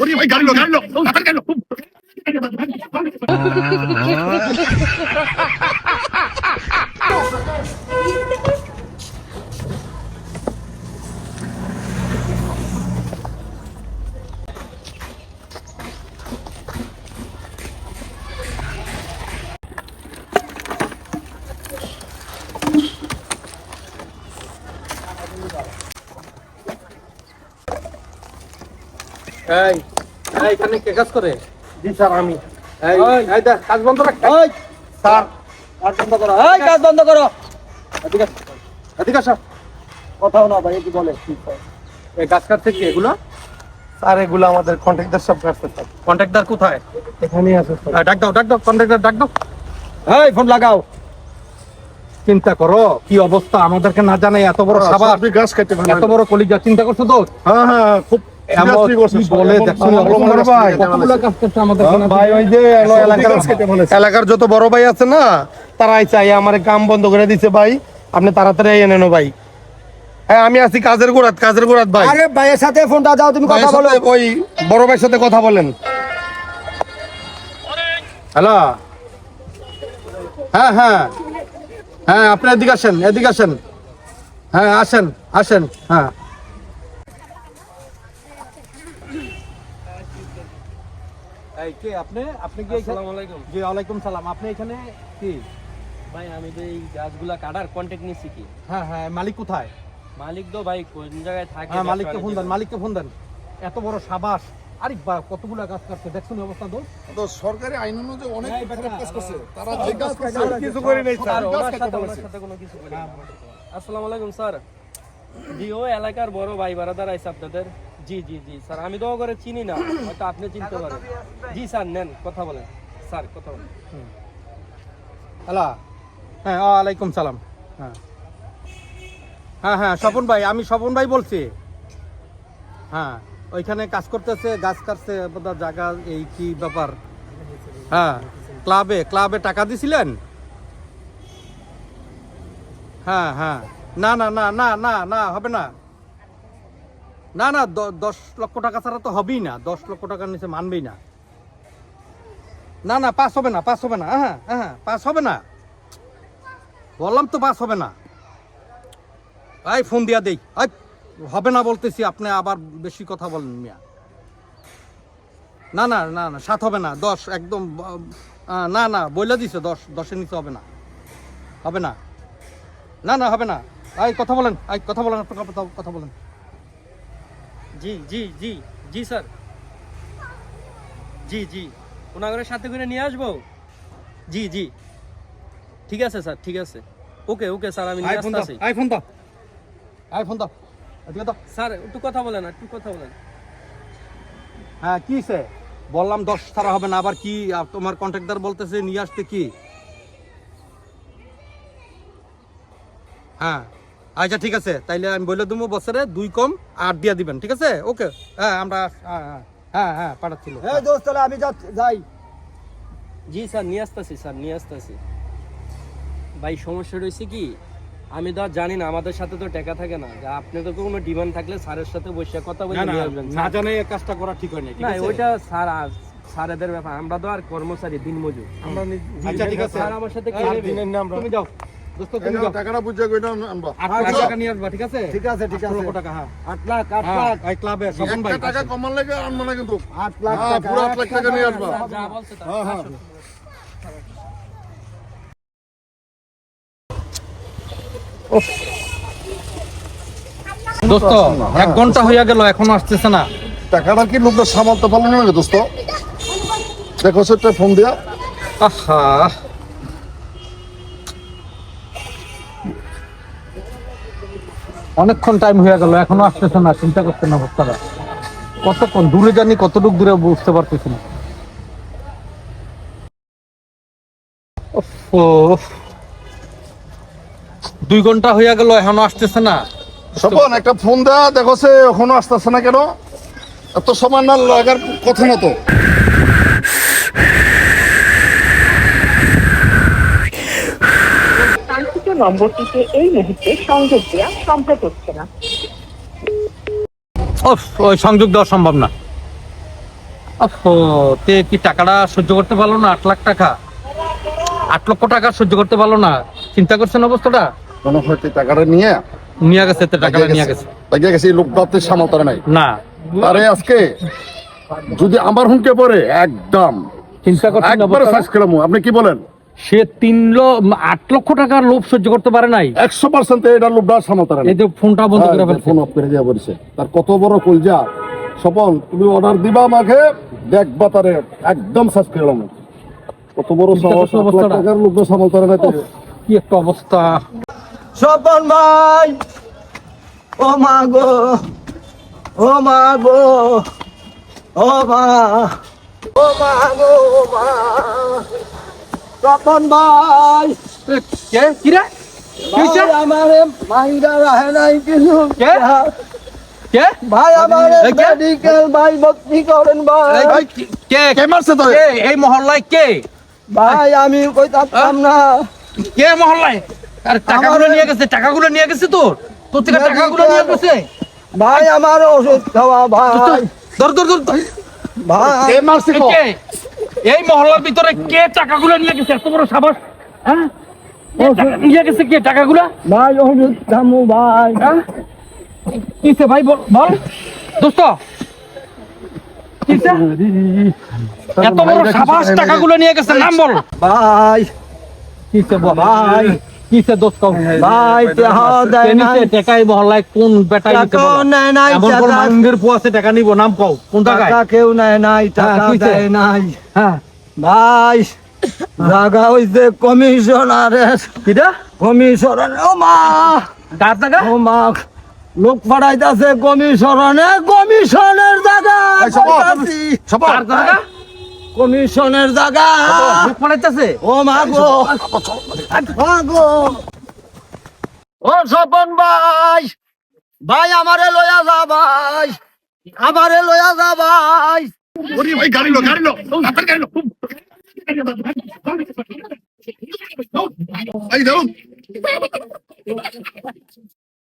ওরে ভাই গাড়ি এই এখানে কে কাজ করে? জি স্যার আমি। এই এই দেখ কাজ বন্ধ রাখ। এই স্যার কাজ বন্ধ করো। এই কাজ বন্ধ করো। এদিকে এদিকে আসো। কথাও না ভাই কি বলে এই গাছ কাটছে কি এগুলো? স্যার এগুলো আমাদের কন্ট্রাক্টর সব কাটতে স্যার। কন্ট্রাক্টর কোথায়? এখানেই আছে স্যার। ডাক দাও ডাক দাও কন্ট্রাক্টর ডাক দাও। এই ফোন লাগাও। চিন্তা করো কি অবস্থা? আমাদেরকে না জানাই এত বড় সাবাস। আপনি গাছ কেটে এত বড় কলিজা। চিন্তা করছ তো? হ্যাঁ হ্যাঁ খুব এমন seriously করছে, কি বলে এমন দেখছ ভালো অবস্থা ভালো ভাই। গাছ কেটে কতগুলো কাজ করছে আমাদের ভাই ওই যে এলো সবজি এলাকার যত বড় ভাই আছে না তারাই চাই আমার কাম বন্ধ করে দিছে ভাই। আপনি তাড়াতাড়ি এনে নেন ভাই। হ্যাঁ আমি আছি কাজের গোড়াত কাজের গোড়াত ভাই। আরে ভাইয়ের সাথে ফোনটা দাও তুমি কথা বলো। ওই বড় ভাইয়ের সাথে কথা বলেন। হ্যালো? হ্যাঁ হ্যাঁ। হ্যাঁ আপনি এদিকে আসেন এদিকে আসেন। হ্যাঁ আসেন আসেন। হ্যাঁ। এই কে আপনি আপনি কি আসসালামু আলাইকুম জি ওয়ালাইকুম সালাম আপনি এখানে কি ভাই আমি তো এই গাছগুলা কাটার কন্ট্যাক্ট নিয়েছি কি হ্যাঁ হ্যাঁ মালিক কোথায় মালিক তো ভাই কোন জায়গায় থাকে হ্যাঁ মালিককে ফোন দেন মালিককে ফোন দেন এত বড় সাবাস আরে বা কতগুলো কাজ করছে দেখছেন অবস্থা দোষ তো সরকারি আইন অনুযায়ী অনেক কাজ করছে তারা যে কাজ করছে কিছু করি নাই স্যার ওনার সাথে। ওনার সাথে কোনো কিছু করি না। আসসালামু আলাইকুম স্যার জি ও এলাকার বড় ভাই বারাদার আইসা আপনাদের জি জি জি স্যার আমি তো করে চিনি না হয়তো আপনি চিনতে পারেন। জি স্যার নেন কথা বলেন। স্যার কথা বলেন। হ্যালো। হ্যাঁ ওয়ালাইকুম সালাম। হ্যাঁ। হ্যাঁ হ্যাঁ স্বপন ভাই আমি স্বপন ভাই বলছি। হ্যাঁ ওইখানে কাজ করতেছে গাছ কাটছে বোধহয় জায়গা এই কি ব্যাপার? হ্যাঁ ক্লাবে ক্লাবে টাকা দিছিলেন? হ্যাঁ হ্যাঁ। না না না না না না হবে না। না না দশ লক্ষ টাকা ছাড়া তো হবেই না। দশ লক্ষ টাকার নিচে মানবেই না। না না, পাস হবে না, পাস হবে না। হ্যাঁ হ্যাঁ পাস হবে না। বললাম তো পাস হবে না। এই, ফোন দিয়া দেই। এই, হবে না বলতেছি, আপনি আবার বেশি কথা বলেন মিয়া। না না না না, সাত হবে না, দশ, একদম না না, বইলা দিছে, দশ, দশের নিচে হবে না। হবে না। না না, হবে না। এই, কথা বলেন, এই, কথা বলেন, আপনার কথা বলেন। জি জি জি জি স্যার। জি জি। ওনাগরের সাথে করে নিয়ে আসব? জি জি। ঠিক আছে স্যার ঠিক আছে। ওকে ওকে স্যার আমি নিয়ে আইফোন দাও আসতেছি। আইফোন দাও। আইফোন দাও এদিকে দাও। স্যার একটু কথা বলেন একটু কথা বলেন। হ্যাঁ কি সে? বললাম দশ ছাড়া হবে না আবার কি তোমার কন্ট্রাক্টর বলতেছে নিয়ে আসতে কি? হ্যাঁ। আচ্ছা ঠিক আছে। তাইলে আমি বলে দেবো বছরে দুই কম আট দিয়া দিবেন ঠিক আছে? ওকে। হ্যাঁ আমরা হ্যাঁ হ্যাঁ, হ্যাঁ হ্যাঁ পাঠাচ্ছিল দোস্ত তাহলে আমি যাই। জি স্যার নিয়ে আসতেছি স্যার নিয়ে আসতেছি। ভাই সমস্যা রয়েছে কি? আমি তো আর জানি না আমাদের সাথে তো টাকা থাকে না। যা আপনি তো কোনো ডিমান্ড থাকলে স্যারের সাথে বসে কথা বলে না না নিয়ে আসবেন না জানে এই কাজটা করা ঠিক হয় না ঠিক আছে? ওইটা স্যার আর- স্যারেদের ব্যাপার। আমরা তো আর কর্মচারী দিনমজুর। আমরা আচ্ছা ঠিক আছে। স্যার আমার সাথে কি দিনের নাম তুমি যাও। দোস্ত এই তুমি নাও, যাও। টাকাটা বুঝে কইটা আনবা। আট লাখ টাকা নিয়ে আসবা ঠিক আছে? ঠিক আছে ঠিক আছে লক্ষ টাকা হ্যাঁ। আট লাখ আট হ্যাঁ লাখ। এই ক্লাবে স্বপন ভাই টাকা কমান লাগে আনবা না কিন্তু। আট লাখ হ্যাঁ, টাকা পুরো আট লাখ টাকা নিয়ে আসবা। যা বলছে তা। হ্যাঁ হ্যাঁ। দোস্ত এক ঘণ্টা হইয়া গেল এখনও আসতেছে না। টাকাটা কি লোকটা সামালতে পারল না দোস্ত? দেখো সেটা ফোন দিয়া। আহা। অনেকক্ষণ টাইম হয়ে গেল, এখনও আসতেছে না, চিন্তা করছেন অবস্থাটা। কতক্ষণ, দূরে জানি কতটুক দূরে বুঝতে পারতেছি না। দুই ঘণ্টা হইয়া গেল, এখনও আসতেছে না। স্বপন, একটা ফোন দেয়া দেখো সে এখনও আসতেছে না কেন? এত সময় না লাগার কথা না তো। নম্বরটিতে এই মুহূর্তে সংযোগ দেওয়া সম্ভব হচ্ছে না। ওই সংযোগ দেওয়া সম্ভব না। তে কি টাকাটা সহ্য করতে পারল না? আট লাখ টাকা। আট লক্ষ টাকা সহ্য করতে পারল না। চিন্তা করছেন অবস্থাটা? মনে টাকাটা নিয়ে নিয়ে গেছে তে টাকাটা নিয়ে গেছে। লাগিয়ে গেছে এই লোকটা সামাল তারা নাই। না। আরে আজকে যদি আমার হুমকে পড়ে একদম। চিন্তা করছেন? আপনি কি বলেন? সে তিন ল- আট লক্ষ টাকার লোভ সহ্য করতে পারে নাই। একশো পার্সেন্ট এটা লোকটা সামাল তারা নাই। এই যে ফোনটা বন্ধ করে হ্যাঁ, ফেলছে। ফোন অফ করে দেওয়া বলছে। তার কত বড় কলজা। সপন তুমি অর্ডার দিবা আমাকে দেখবা তারে একদম শ্বাস খেলাম কত বড় সাহস টাকার লোকটা সামাল তারা নাই কি একটা অবস্থা। স্বপন ভাই ও মা গো ও মা গো ও মা ও মা গো ও মা। স্বপন ভাই। কে? কি রে? ভাই মাইরা রাহে নাই কিছু কে? কে? ভাই আমারে মেডিকেল ভাই ভর্তি করেন ভাই। কে কে? মারছে তো এই মহল্লায় কে? ভাই আমি কইতাম না। কে মহল্লায়? আর টাকাগুলো নিয়ে গেছে টাকাগুলো নিয়ে গেছে তোর? তোর থেকে টাকাগুলো নিয়ে গেছে? ভাই আমার ওষুধ খাওয়া ভাই ধর ধর ধর ধর। ভাই। কে মারছে কে? এই মহল্লার ভিতরে কে টাকাগুলো নিয়ে গেছে? এত বড় সাবাস হ্যাঁ? নিয়ে গেছে কে টাকাগুলো? ভাই ভাই। হ্যাঁ? কিসে ভাই বল বল। দোস্ত এত বড় সাবাস টাকাগুলো নিয়ে গেছে নাম বল। ভাই। কিসে ভাই। কিসে দোস্ত ভাই টাকা দেয় কে নাই। নিছে টাকাই মহল্লায় কোন বেটাই টাকাও নাই এমন কোন টাকা- পোয়াছে টাকা নিব নাম কও কোন টাকা কেউ নেয় নাই টাকা হ্যাঁ, দেয় নাই। হ্যাঁ। ভাই জায়গা হইছে কমিশনারের। কিটা? কমিশনার ও মা! কার টাকা ও মা লোক পাঠাইতাছে কমিশনে কমিশনের জায়গা কমিশনের জায়গা। লোক পাঠাইতেছে ও মা গো। গো। ও স্বপন ভাই ভাই আমারে লয়া যা ভাই, আমারে লয়া যা ভাই। ওরে ভাই, গাড়ি লো গাড়ি লো গাড়ি লো। ভাই দাও